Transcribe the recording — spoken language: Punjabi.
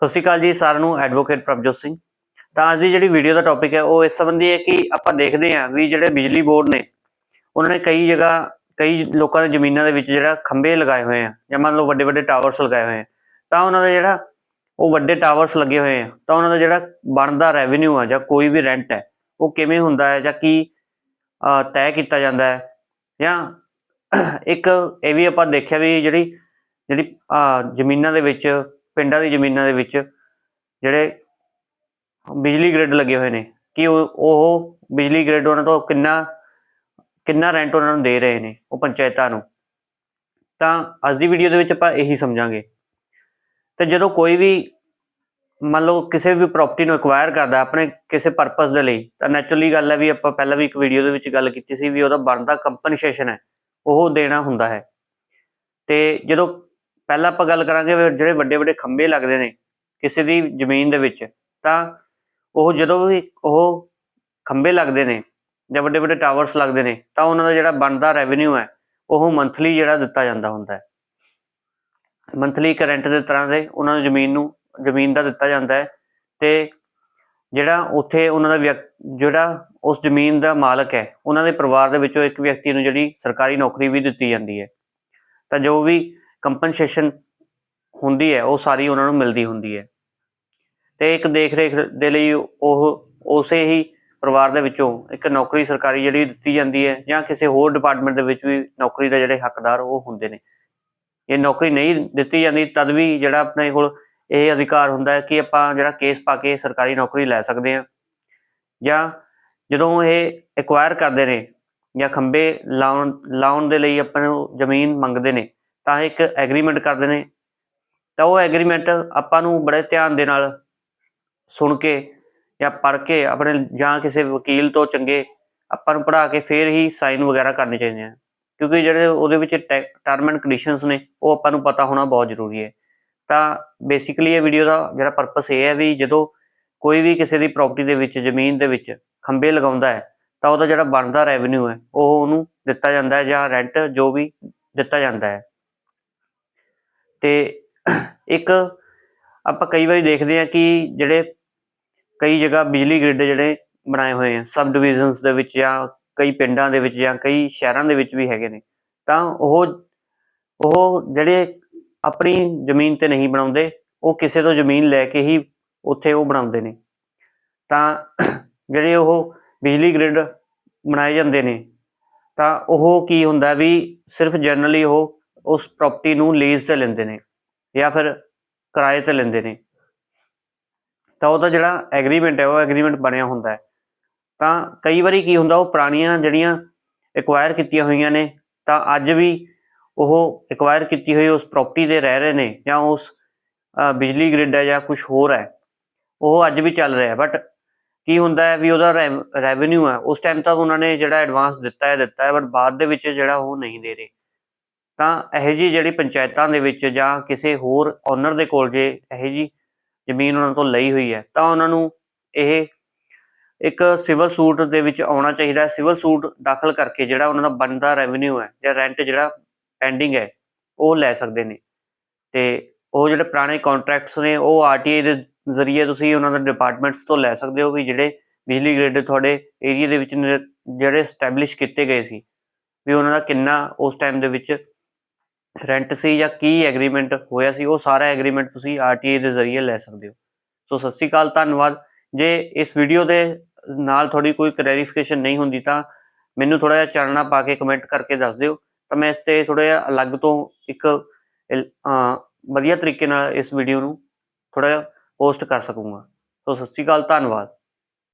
ਸਤਿ ਸ਼੍ਰੀ ਅਕਾਲ ਜੀ, ਸਾਰਿਆਂ ਨੂੰ ਐਡਵੋਕੇਟ ਪ੍ਰਭਜੋਤ ਸਿੰਘ। ਤਾਂ ਅੱਜ ਦੀ ਜਿਹੜੀ ਵੀਡੀਓ ਦਾ ਟੌਪਿਕ ਹੈ, ਉਹ ਇਸ ਸੰਬੰਧੀ ਹੈ ਕਿ ਆਪਾਂ ਦੇਖਦੇ ਹਾਂ ਵੀ ਜਿਹੜੇ ਬਿਜਲੀ ਬੋਰਡ ਨੇ, ਉਹਨਾਂ ਨੇ ਕਈ ਜਗ੍ਹਾ ਕਈ ਲੋਕਾਂ ਦੇ ਜ਼ਮੀਨਾਂ ਦੇ ਵਿੱਚ ਜਿਹੜਾ ਖੰਭੇ ਲਗਾਏ ਹੋਏ ਆ, ਜਾਂ ਮੰਨ ਲਓ ਵੱਡੇ ਵੱਡੇ ਟਾਵਰਸ ਲਗਾਏ ਹੋਏ ਆ। ਤਾਂ ਉਹਨਾਂ ਦਾ ਜਿਹੜਾ ਉਹ ਵੱਡੇ ਟਾਵਰਸ ਲੱਗੇ ਹੋਏ ਆ, ਤਾਂ ਉਹਨਾਂ ਦਾ ਜਿਹੜਾ ਬਣਦਾ ਰੈਵਨਿਊ ਆ, ਜਾਂ ਕੋਈ ਵੀ ਰੈਂਟ ਹੈ, ਉਹ ਕਿਵੇਂ ਹੁੰਦਾ ਹੈ, ਜਾਂ ਕੀ ਤੈਅ ਕੀਤਾ ਜਾਂਦਾ ਹੈ। ਜਾਂ ਇੱਕ ਇਹ ਵੀ ਆਪਾਂ ਦੇਖਿਆ ਵੀ ਜਿਹੜੀ ਜਿਹੜੀ ਜ਼ਮੀਨਾਂ ਦੇ ਵਿੱਚ ਪਿੰਡਾਂ ਦੀ ਜ਼ਮੀਨਾਂ ਦੇ ਵਿੱਚ ਜਿਹੜੇ ਬਿਜਲੀ ਗ੍ਰਿਡ ਲੱਗੇ ਹੋਏ ਨੇ, ਕਿ ਉਹ ਉਹ ਬਿਜਲੀ ਗ੍ਰਿਡ ਉਹਨਾਂ ਤੋਂ ਕਿੰਨਾ ਕਿੰਨਾ ਰੈਂਟ ਉਹਨਾਂ ਨੂੰ ਦੇ ਰਹੇ ਨੇ, ਉਹ ਪੰਚਾਇਤਾਂ ਨੂੰ। ਤਾਂ ਅੱਜ ਦੀ ਵੀਡੀਓ ਦੇ ਵਿੱਚ ਆਪਾਂ ਇਹੀ ਸਮਝਾਂਗੇ। ਤੇ ਜਦੋਂ ਕੋਈ ਵੀ ਮੰਨ ਲਓ ਕਿਸੇ ਵੀ ਪ੍ਰਾਪਰਟੀ ਨੂੰ ਐਕਵਾਇਰ ਕਰਦਾ ਆਪਣੇ ਕਿਸੇ ਪਰਪਸ ਦੇ ਲਈ, ਤਾਂ ਨੈਚੁਰਲੀ ਗੱਲ ਹੈ ਵੀ ਆਪਾਂ ਪਹਿਲਾਂ ਵੀ ਇੱਕ ਵੀਡੀਓ ਦੇ ਵਿੱਚ ਗੱਲ ਕੀਤੀ ਸੀ ਵੀ ਉਹਦਾ ਬਣਦਾ ਕੰਪਨਸੇਸ਼ਨ ਹੈ, ਉਹ ਦੇਣਾ ਹੁੰਦਾ ਹੈ। ਤੇ ਜਦੋਂ ਪਹਿਲਾਂ ਆਪਾਂ ਗੱਲ ਕਰਾਂਗੇ ਜਿਹੜੇ ਵੱਡੇ ਵੱਡੇ ਖੰਭੇ ਲੱਗਦੇ ਨੇ ਕਿਸੇ ਦੀ ਜ਼ਮੀਨ ਦੇ ਵਿੱਚ, ਤਾਂ ਉਹ ਜਦੋਂ ਵੀ ਉਹ ਖੰਭੇ ਲੱਗਦੇ ਨੇ ਜਾਂ ਵੱਡੇ ਵੱਡੇ ਟਾਵਰਸ ਲੱਗਦੇ ਨੇ, ਤਾਂ ਉਹਨਾਂ ਦਾ ਜਿਹੜਾ ਬਣਦਾ ਰੈਵਨਿਊ ਹੈ, ਉਹ ਮੰਥਲੀ ਜਿਹੜਾ ਦਿੱਤਾ ਜਾਂਦਾ ਹੁੰਦਾ ਹੈ। ਮੰਥਲੀ ਕਰੰਟ ਦੇ ਤਰ੍ਹਾਂ ਦੇ ਉਹਨਾਂ ਨੂੰ ਜ਼ਮੀਨ ਨੂੰ, ਜ਼ਮੀਨ ਦਾ ਦਿੱਤਾ ਜਾਂਦਾ ਹੈ ਤੇ ਜਿਹੜਾ ਉੱਥੇ ਉਹਨਾਂ ਦਾ ਵਿਅਕ- ਜਿਹੜਾ ਉਸ ਜ਼ਮੀਨ ਦਾ ਮਾਲਕ ਹੈ, ਉਹਨਾਂ ਦੇ ਪਰਿਵਾਰ ਦੇ ਵਿੱਚੋਂ ਇੱਕ ਵਿਅਕਤੀ ਨੂੰ ਜਿਹੜੀ ਸਰਕਾਰੀ ਨੌਕਰੀ ਵੀ ਦਿੱਤੀ ਜਾਂਦੀ ਹੈ। ਤਾਂ ਜੋ ਵੀ ਕੰਪਨਸੇਸ਼ਨ ਹੁੰਦੀ ਹੈ, ਉਹ ਸਾਰੀ ਉਹਨਾਂ ਨੂੰ ਮਿਲਦੀ ਹੁੰਦੀ ਹੈ। ਤੇ ਇੱਕ ਦੇਖ ਰੇਖ ਦੇ ਲਈ ਉਹ ਉਸੇ ਹੀ ਪਰਿਵਾਰ ਦੇ ਵਿੱਚੋਂ ਇੱਕ ਨੌਕਰੀ ਸਰਕਾਰੀ ਜਿਹੜੀ ਦਿੱਤੀ ਜਾਂਦੀ ਹੈ ਜਾਂ ਕਿਸੇ ਹੋਰ ਡਿਪਾਰਟਮੈਂਟ ਦੇ ਵਿੱਚ ਵੀ ਨੌਕਰੀ ਦੇ ਜਿਹੜੇ ਹੱਕਦਾਰ ਉਹ ਹੁੰਦੇ ਨੇ। ਇਹ ਨੌਕਰੀ ਨਹੀਂ ਦਿੱਤੀ ਜਾਂਦੀ ਤਦ ਵੀ ਜਿਹੜਾ ਆਪਣੇ ਕੋਲ ਇਹ ਅਧਿਕਾਰ ਹੁੰਦਾ ਹੈ ਕਿ ਆਪਾਂ ਜਿਹੜਾ ਕੇਸ ਪਾ ਕੇ ਸਰਕਾਰੀ ਨੌਕਰੀ ਲੈ ਸਕਦੇ ਹਾਂ। ਜਾਂ ਜਦੋਂ ਇਹ ਐਕਵਾਇਰ ਕਰਦੇ ਨੇ ਜਾਂ ਖੰਬੇ ਲਾਉਣ ਲਾਉਣ ਦੇ ਲਈ ਆਪਾਂ ਨੂੰ ਜ਼ਮੀਨ ਮੰਗਦੇ ਨੇ ਤਾਂ ਇੱਕ ਐਗਰੀਮੈਂਟ ਕਰਦੇ ਨੇ। ਤਾਂ ਉਹ ਐਗਰੀਮੈਂਟ ਆਪਾਂ ਨੂੰ ਬੜੇ ਧਿਆਨ ਦੇ ਨਾਲ ਸੁਣ ਕੇ ਜਾਂ ਪੜ੍ਹ ਕੇ ਆਪਣੇ ਜਾਂ ਕਿਸੇ ਵਕੀਲ ਤੋਂ ਚੰਗੇ ਆਪਾਂ ਨੂੰ ਪੜ੍ਹਾ ਕੇ ਫਿਰ ਹੀ ਸਾਈਨ ਵਗੈਰਾ ਕਰਨੇ ਚਾਹੀਦੇ ਆ। ਕਿਉਂਕਿ ਜਿਹੜੇ ਉਹਦੇ ਵਿੱਚ ਟਰਮ ਐਂਡ ਕੰਡੀਸ਼ਨਸ ਨੇ, ਉਹ ਆਪਾਂ ਨੂੰ ਪਤਾ ਹੋਣਾ ਬਹੁਤ ਜ਼ਰੂਰੀ ਹੈ। ਤਾਂ ਬੇਸਿਕਲੀ ਇਹ ਵੀਡੀਓ ਦਾ ਜਿਹੜਾ ਪਰਪਸ ਇਹ ਹੈ ਵੀ ਜਦੋਂ ਕੋਈ ਵੀ ਕਿਸੇ ਦੀ ਪ੍ਰਾਪਰਟੀ ਦੇ ਵਿੱਚ, ਜ਼ਮੀਨ ਦੇ ਵਿੱਚ ਖੰਭੇ ਲਗਾਉਂਦਾ ਹੈ, ਤਾਂ ਉਹਦਾ ਜਿਹੜਾ ਬਣਦਾ ਰੈਵਨਿਊ ਹੈ, ਉਹ ਉਹਨੂੰ ਦਿੱਤਾ ਜਾਂਦਾ ਹੈ ਜਾਂ ਰੈਂਟ ਜੋ ਵੀ ਦਿੱਤਾ ਜਾਂਦਾ ਹੈ। ਤੇ ਇੱਕ ਆਪਾਂ ਕਈ ਵਾਰੀ ਦੇਖਦੇ ਹਾਂ ਕਿ ਜਿਹੜੇ ਕਈ ਜਗ੍ਹਾ ਬਿਜਲੀ ਗਰਿੱਡ ਜਿਹੜੇ ਬਣਾਏ ਹੋਏ ਆ ਸਬ ਡਿਵੀਜ਼ਨਸ ਦੇ ਵਿੱਚ ਜਾਂ ਕਈ ਪਿੰਡਾਂ ਦੇ ਵਿੱਚ ਜਾਂ ਕਈ ਸ਼ਹਿਰਾਂ ਦੇ ਵਿੱਚ ਵੀ ਹੈਗੇ ਨੇ, ਤਾਂ ਉਹ ਉਹ ਜਿਹੜੇ ਆਪਣੀ ਜ਼ਮੀਨ ਤੇ ਨਹੀਂ ਬਣਾਉਂਦੇ, ਉਹ ਕਿਸੇ ਤੋਂ ਜ਼ਮੀਨ ਲੈ ਕੇ ਹੀ ਉੱਥੇ ਉਹ ਬਣਾਉਂਦੇ ਨੇ। ਤਾਂ ਜਿਹੜੇ ਉਹ ਬਿਜਲੀ ਗ੍ਰਿਡ ਬਣਾਏ ਜਾਂਦੇ ਨੇ, ਤਾਂ ਉਹ ਕੀ ਹੁੰਦਾ ਵੀ ਸਿਰਫ ਜਨਰਲੀ ਉਹ ਉਸ ਪ੍ਰਾਪਰਟੀ ਨੂੰ ਲੀਜ਼ ਤੇ ਲੈਂਦੇ ਨੇ ਜਾਂ ਫਿਰ ਕਿਰਾਏ ਤੇ ਲੈਂਦੇ ਨੇ। ਤਾਂ ਉਹਦਾ ਜਿਹੜਾ ਐਗਰੀਮੈਂਟ ਹੈ, ਉਹ ਐਗਰੀਮੈਂਟ ਬਣਿਆ ਹੁੰਦਾ ਹੈ। ਤਾਂ ਕਈ ਵਾਰੀ ਕੀ ਹੁੰਦਾ, ਉਹ ਪੁਰਾਣੀਆਂ ਜਿਹੜੀਆਂ ਐਕਵਾਇਰ ਕੀਤੀਆਂ ਹੋਈਆਂ ਨੇ, ਤਾਂ ਅੱਜ ਵੀ ਉਹ ਐਕਵਾਇਰ ਕੀਤੀ ਹੋਈ ਉਸ ਪ੍ਰਾਪਰਟੀ ਦੇ ਰਹਿ ਰਹੇ ਨੇ ਜਾਂ ਉਸ ਬਿਜਲੀ ਗ੍ਰਿਡ ਹੈ ਜਾਂ ਕੁਝ ਹੋਰ ਹੈ, ਉਹ ਅੱਜ ਵੀ ਚੱਲ ਰਿਹਾ ਬਟ ਕੀ ਹੁੰਦਾ ਹੈ ਵੀ ਉਹਦਾ ਰੈਵਨਿਊ ਹੈ, ਉਸ ਟਾਈਮ ਤੱਕ ਉਹਨਾਂ ਨੇ ਜਿਹੜਾ ਐਡਵਾਂਸ ਦਿੱਤਾ ਹੈ ਦਿੱਤਾ ਹੈ ਬਟ ਬਾਅਦ ਦੇ ਵਿੱਚ ਜਿਹੜਾ ਉਹ ਨਹੀਂ ਦੇ ਰਹੇ। ਤਾਂ ਇਹ ਜੀ ਜਿਹੜੀ ਪੰਚਾਇਤਾਂ ਦੇ ਵਿੱਚ ਜਾਂ ਕਿਸੇ ਹੋਰ ਓਨਰ ਦੇ ਕੋਲ ਜੇ ਇਹ ਜੀ ਜ਼ਮੀਨ ਉਹਨਾਂ ਤੋਂ ਲਈ ਹੋਈ ਹੈ, ਤਾਂ ਉਹਨਾਂ ਨੂੰ ਇਹ ਇੱਕ ਸਿਵਲ ਸੂਟ ਦੇ ਵਿੱਚ ਆਉਣਾ ਚਾਹੀਦਾ ਸਿਵਲ ਸੂਟ ਦਾਖਲ ਕਰਕੇ ਜਿਹੜਾ ਉਹਨਾਂ ਦਾ ਬਣਦਾ ਰੈਵਨਿਊ ਹੈ ਜਾਂ ਰੈਂਟ ਜਿਹੜਾ ਪੈਂਡਿੰਗ ਹੈ, ਉਹ ਲੈ ਸਕਦੇ ਨੇ। ਤੇ ਉਹ ਜਿਹੜੇ ਪੁਰਾਣੇ ਕੰਟਰੈਕਟਸ ਨੇ, ਉਹ ਆਰਟੀਆਈ ਦੇ ਜ਼ਰੀਏ ਤੁਸੀਂ ਉਹਨਾਂ ਦੇ ਡਿਪਾਰਟਮੈਂਟਸ ਤੋਂ ਲੈ ਸਕਦੇ ਹੋ ਵੀ ਜਿਹੜੇ ਬਿਜਲੀ ਗ੍ਰਿਡ ਤੁਹਾਡੇ ਏਰੀਆ ਦੇ ਵਿੱਚ ਨੇ ਜਿਹੜੇ ਸਟੈਬਲਿਸ਼ ਕੀਤੇ ਗਏ ਸੀ, ਵੀ ਉਹਨਾਂ ਦਾ ਕਿੰਨਾ ਉਸ ਟਾਈਮ ਦੇ ਵਿੱਚ ਰੈਂਟ ਸੀ ਜਾਂ ਕੀ ਐਗਰੀਮੈਂਟ ਹੋਇਆ ਸੀ, ਉਹ ਸਾਰਾ ਐਗਰੀਮੈਂਟ ਤੁਸੀਂ ਆਰਟੀਆਈ ਦੇ ਜ਼ਰੀਏ ਲੈ ਸਕਦੇ ਹੋ। ਸੋ ਸਤਿ ਸ਼੍ਰੀ ਅਕਾਲ, ਧੰਨਵਾਦ। ਜੇ ਇਸ ਵੀਡੀਓ ਦੇ ਨਾਲ ਤੁਹਾਡੀ ਕੋਈ ਕਲੈਰੀਫਿਕੇਸ਼ਨ ਨਹੀਂ ਹੁੰਦੀ ਤਾਂ ਮੈਨੂੰ ਥੋੜਾ ਜਿਹਾ ਚਾਨਣਾ ਪਾ ਕੇ ਕਮੈਂਟ ਕਰਕੇ ਦੱਸ ਦਿਓ। ਤਾਂ ਮੈਂ ਇਸ ਤੇ ਥੋੜਾ ਜਿਹਾ ਅਲੱਗ ਤੋਂ ਇੱਕ ਵਧੀਆ ਤਰੀਕੇ ਨਾਲ ਇਸ ਵੀਡੀਓ ਨੂੰ ਥੋੜਾ ਜਿਹਾ ਪੋਸਟ ਕਰ ਸਕੂੰਗਾ। ਸੋ ਸਤਿ ਸ਼੍ਰੀ ਅਕਾਲ, ਧੰਨਵਾਦ।